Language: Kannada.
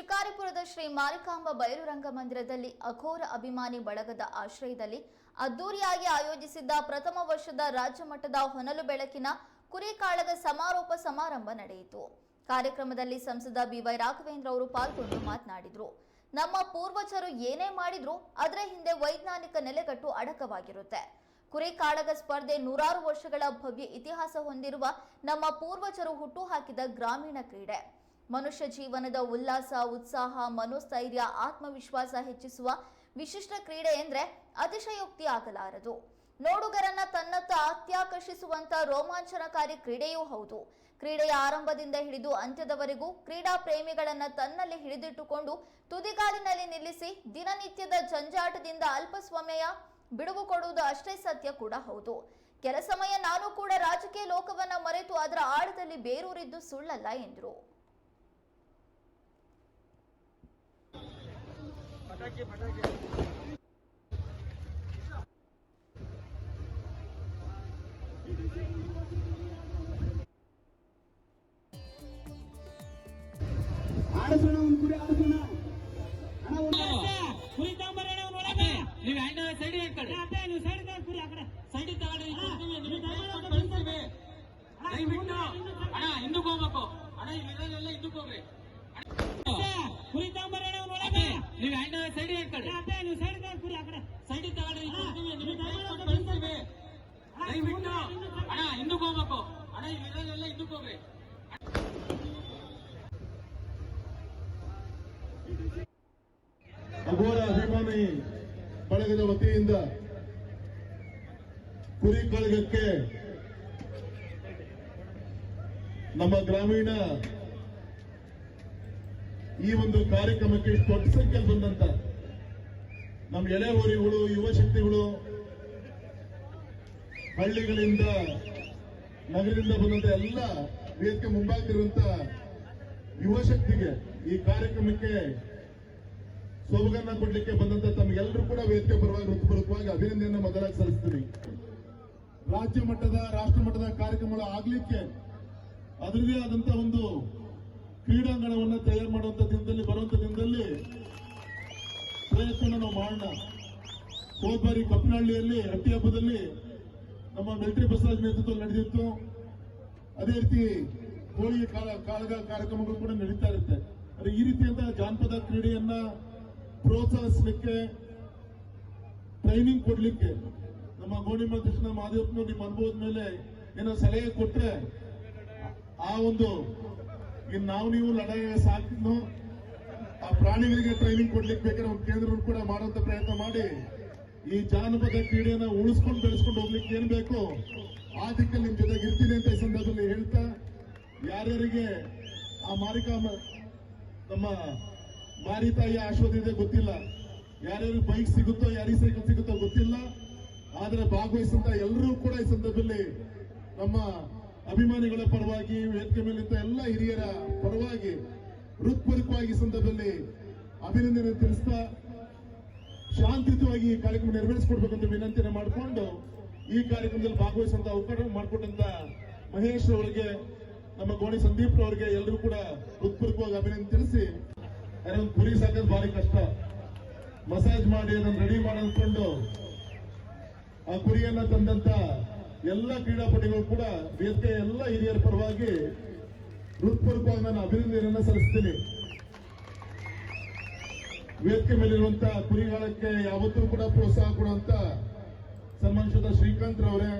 ಶಿಕಾರಿಪುರದ ಶ್ರೀ ಮಾರಿಕಾಂಬ ಬಯಲು ರಂಗಮಂದಿರದಲ್ಲಿ ಅಘೋರ ಅಭಿಮಾನಿ ಬಳಗದ ಆಶ್ರಯದಲ್ಲಿ ಅದ್ದೂರಿಯಾಗಿ ಆಯೋಜಿಸಿದ್ದ ಪ್ರಥಮ ವರ್ಷದ ರಾಜ್ಯ ಮಟ್ಟದ ಹೊನಲು ಬೆಳಕಿನ ಕುರಿಕಾಳಗ ಸಮಾರೋಪ ಸಮಾರಂಭ ನಡೆಯಿತು. ಕಾರ್ಯಕ್ರಮದಲ್ಲಿ ಸಂಸದ ಬಿವೈ ರಾಘವೇಂದ್ರ ಅವರು ಪಾಲ್ಗೊಂಡು ಮಾತನಾಡಿದರು. ನಮ್ಮ ಪೂರ್ವಜರು ಏನೇ ಮಾಡಿದ್ರು ಅದರ ಹಿಂದೆ ವೈಜ್ಞಾನಿಕ ನೆಲೆಗಟ್ಟು ಅಡಕವಾಗಿರುತ್ತೆ. ಕುರಿ ಕಾಳಗ ಸ್ಪರ್ಧೆ ನೂರಾರು ವರ್ಷಗಳ ಭವ್ಯ ಇತಿಹಾಸ ಹೊಂದಿರುವ ನಮ್ಮ ಪೂರ್ವಜರು ಹುಟ್ಟುಹಾಕಿದ ಗ್ರಾಮೀಣ ಕ್ರೀಡೆ. ಮನುಷ್ಯ ಜೀವನದ ಉಲ್ಲಾಸ, ಉತ್ಸಾಹ, ಮನೋಸ್ಥೈರ್ಯ, ಆತ್ಮವಿಶ್ವಾಸ ಹೆಚ್ಚಿಸುವ ವಿಶಿಷ್ಟ ಕ್ರೀಡೆ ಎಂದ್ರೆ ಅತಿಶಯೋಕ್ತಿ ಆಗಲಾರದು ನೋಡುಗರನ್ನ ತನ್ನತ್ತ ಅತ್ಯಾಕರ್ಷಿಸುವಂತ ರೋಮಾಂಚನಕಾರಿ ಕ್ರೀಡೆಯೂ ಹೌದು. ಕ್ರೀಡೆಯ ಆರಂಭದಿಂದ ಹಿಡಿದು ಅಂತ್ಯದವರೆಗೂ ಕ್ರೀಡಾ ಪ್ರೇಮಿಗಳನ್ನ ತನ್ನಲ್ಲಿ ಹಿಡಿದಿಟ್ಟುಕೊಂಡು ತುದಿಗಾಲಿನಲ್ಲಿ ನಿಲ್ಲಿಸಿ ದಿನನಿತ್ಯದ ಜಂಜಾಟದಿಂದ ಅಲ್ಪ ಸಮಯ ಬಿಡುವು ಕೊಡುವುದು ಅಷ್ಟೇ ಸತ್ಯ ಕೂಡ ಹೌದು. ಕೆಲ ಸಮಯ ನಾನು ಕೂಡ ರಾಜಕೀಯ ಲೋಕವನ್ನ ಮರೆತು ಅದರ ಆಳದಲ್ಲಿ ಬೇರೂರಿದ್ದು ಸುಳ್ಳಲ್ಲ ಎಂದರು. ಆಡಿಸೋಣ ಒಂದ್ ಕುರಿ ಆಡಿಸೋಣ ಅಣ್ಣ ಒಂದು ಕುರಿ ತಗೊಂಬರೋಣ ನೋಡಕ್ಕೆ ನೀವ್ ಹ್ಯಾಂಡ್ ಸೈಡ್ ಕಡೆ ಅದೇ ನೀವು ಸೈಡ್ ಕುರಿ ಆ ಕಡೆ ಸೈಡ್ ತಗೊಂಡು ಇಲ್ಲಿ ಕೊಡ್ತೀವಿ, ನಿಮಗೆ ಕಳ್ಸ್ಕೊಟ್ಟು ಕಳಿಸ್ತೀವಿ ದಯವಿಟ್ಟು ಅಣ್ಣ ಹಿಂದಕ್ಕೆ ಹೋಗ್ಬೇಕು ಅಣ್ಣ ಇಲ್ಲಿರೋರೆಲ್ಲ ಹಿಂದಕ್ಕೆ ಹೋಗ್ರಿ ಕುರಿ ತಗೊಂಬರೋಣ ನೋಡಕ್ಕೆ ನೀವ್ ಹ್ಯಾಂಡ್ ಸೈಡ್ ಕಡೆ ಅದೇ ನೀವು ಸೈಡ್ ಕುರಿ ಆ ಕಡೆ. ಸೈಡ್ ತಗೊಂಡು ಇಲ್ಲಿ ಕೊಡ್ತೀವಿ, ನಿಮಗೆ ಕಳ್ಸ್ಕೊಟ್ಟು ಕಳಿಸ್ತೀವಿ. ದಯವಿಟ್ಟು. ಅಣ್ಣ ಹಿಂದಕ್ಕೆ ಹೋಗ್ಬೇಕು. ಅಣ್ಣ ಇಲ್ಲಿರೋರೆಲ್ಲ ಹಿಂದಕ್ಕೆ ಹೋಗ್ರಿ. ಅಘೋರ ಅಭಿಮಾನಿ ಬಳಗದ ವತಿಯಿಂದ ಕುರಿ ಕಳಗಕ್ಕೆ ನಮ್ಮ ಗ್ರಾಮೀಣ ಈ ಒಂದು ಕಾರ್ಯಕ್ರಮಕ್ಕೆ ಇಷ್ಟು ದೊಡ್ಡ ಸಂಖ್ಯೆಯಲ್ಲಿ ಬಂದಂತ ನಮ್ಮ ಎಲೆ ಊರಿಗಳು, ಯುವ ಶಕ್ತಿಗಳು, ಹಳ್ಳಿಗಳಿಂದ, ನಗರದಿಂದ ಬಂದಂತ ಎಲ್ಲ ವೇದಿಕೆ ಮುಂಬಾಗಿರುವಂತ ಯುವ ಶಕ್ತಿಗೆ ಈ ಕಾರ್ಯಕ್ರಮಕ್ಕೆ ಸೊಬಗನ್ನ ಕೊಡ್ಲಿಕ್ಕೆ ಬಂದಂತ ತಮಗೆಲ್ಲರೂ ಕೂಡ ವೇದಿಕೆ ಪರವಾಗಿ ಹೃತ್ಪೂರ್ವಕವಾಗಿ ಅಭಿನಂದನೆಯನ್ನು ಮೊದಲಾಗಿ ಸಲ್ಲಿಸ್ತೀನಿ. ರಾಜ್ಯ ಮಟ್ಟದ, ರಾಷ್ಟ್ರ ಮಟ್ಟದ ಕಾರ್ಯಕ್ರಮಗಳು ಆಗ್ಲಿಕ್ಕೆ ಅದರದೇ ಆದಂತ ಒಂದು ಕ್ರೀಡಾಂಗಣವನ್ನ ತಯಾರು ಮಾಡುವಂತ ದಿನದಲ್ಲಿ ಬರುವಂತ ಪ್ರಯತ್ನ ನಾವು ಮಾಡೋಣ. ಹೋದ ಬಾರಿ ಕಪ್ಪನಹಳ್ಳಿಯಲ್ಲಿ ಹಟ್ಟಿ ಹಬ್ಬದಲ್ಲಿ ನಮ್ಮ ಮಿಲಿಟರಿ ಬಸವರಾಜ್ ನೇತೃತ್ವ ನಡೆದಿತ್ತು. ಅದೇ ರೀತಿ ಹೋಳಿಗೆ ಕಾಲ ಕಾಳಗ ಕಾರ್ಯಕ್ರಮಗಳು ಕೂಡ ನಡೀತಾ ಇರುತ್ತೆ. ಅದೇ ಈ ರೀತಿಯಂತಹ ಜಾನಪದ ಕ್ರೀಡೆಯನ್ನ ಪ್ರೋತ್ಸಾಹಿಸಲಿಕ್ಕೆ ಟ್ರೈನಿಂಗ್ ಕೊಡ್ಲಿಕ್ಕೆ ನಮ್ಮ ಗೋಣಿಮ ಕೃಷ್ಣ ಮಹಾದೇವ್ ನಿಮ್ಮ ಅನುಭವದ ಮೇಲೆ ಏನೋ ಸಲಹೆ ಕೊಟ್ಟರೆ ಆ ಒಂದು ನಾವು ನೀವು ಲಡಾಯಿ ಸಾಕಿದ್ನು ಆ ಪ್ರಾಣಿಗಳಿಗೆ ಟ್ರೈನಿಂಗ್ ಕೊಡ್ಲಿಕ್ಕೆ ಬೇಕಾದ್ರೆ ಒಂದು ಕೇಂದ್ರವನ್ನು ಕೂಡ ಮಾಡುವಂತ ಪ್ರಯತ್ನ ಮಾಡಿ. ಈ ಜಾನಪದ ಕ್ರೀಡೆಯನ್ನ ಉಳಿಸ್ಕೊಂಡು ಬೆಳೆಸ್ಕೊಂಡು ಹೋಗ್ಲಿಕ್ಕೆ ಏನ್ ಬೇಕು? ಆ ದಿಕ್ಕಲ್ಲಿ ನಿಮ್ ಜೊತೆಗೆ ಇರ್ತೀನಿ ಅಂತ ಈ ಸಂದರ್ಭದಲ್ಲಿ ಹೇಳ್ತಾ, ಯಾರ್ಯಾರಿಗೆ ಆ ಮಾರಿಕಾಮ ನಮ್ಮ ಮಾರಿ ತಾಯಿಯ ಆಶೀರ್ವಾದ ಇದೆ ಗೊತ್ತಿಲ್ಲ. ಯಾರ್ಯಾರು ಬೈಕ್ ಸಿಗುತ್ತೋ, ಯಾರಿಗೆ ಸೈಕಲ್ ಸಿಗುತ್ತೋ ಗೊತ್ತಿಲ್ಲ. ಆದ್ರೆ ಭಾಗವಹಿಸಿದಂತ ಎಲ್ಲರೂ ಕೂಡ ಈ ಸಂದರ್ಭದಲ್ಲಿ ನಮ್ಮ ಅಭಿಮಾನಿಗಳ ಪರವಾಗಿ, ವೇದಿಕೆ ಮೇಲಿದ್ದ ಎಲ್ಲ ಹಿರಿಯರ ಪರವಾಗಿ ಹೃತ್ಪೂರ್ವಕವಾಗಿ ಸಂದರ್ಭದಲ್ಲಿ ಅಭಿನಂದನೆ ತಿಳಿಸ್ತಾ ಶಾಂತಿಯುತವಾಗಿ ಈ ಕಾರ್ಯಕ್ರಮ ನೆರವೇರಿಸಿಕೊಡ್ಬೇಕಂತ ವಿನಂತಿಯನ್ನು ಮಾಡಿಕೊಂಡು ಈ ಕಾರ್ಯಕ್ರಮದಲ್ಲಿ ಭಾಗವಹಿಸುವಂತ ಅವಕಾಶ ಮಾಡಿಕೊಟ್ಟಂತ ಮಹೇಶ್ ಅವರಿಗೆ, ನಮ್ಮ ಗೋಣಿ ಸಂದೀಪ್ ಅವರಿಗೆ ಎಲ್ಲರೂ ಕೂಡ ಹೃತ್ಪೂರ್ವಕವಾಗಿ ಅಭಿನಂದನೆ ತಿಳಿಸಿ. ಅದೊಂದು ಗುರಿ ಸಾಕೋದು ಭಾರಿ ಕಷ್ಟ. ಮಸಾಜ್ ಮಾಡಿ, ಅದನ್ನು ರೆಡಿ ಮಾಡಿ ಅಂದ್ಕೊಂಡು ಆ ಗುರಿಯನ್ನ ತಂದಂತ ಎಲ್ಲ ಕ್ರೀಡಾಪಟುಗಳು ಕೂಡ ವೇದಿಕೆ ಎಲ್ಲ ಹಿರಿಯರ ಪರವಾಗಿ ಹೃತ್ಪೂರ್ವಕವಾಗಿ ನಾನು ಅಭಿನಂದನೆಯನ್ನ ಸಲ್ಲಿಸ್ತೀನಿ ವೇದಿಕೆ ಮೇಲಿರುವಂತಹ ಕುರಿಗಾಲಕ್ಕೆ ಯಾವತ್ತೂ ಕೂಡ ಪ್ರೋತ್ಸಾಹ ಕೊಡುವಂತ ಸನ್ಮಾನಿಸಿದ ಶ್ರೀಕಾಂತ್ ರವರೇ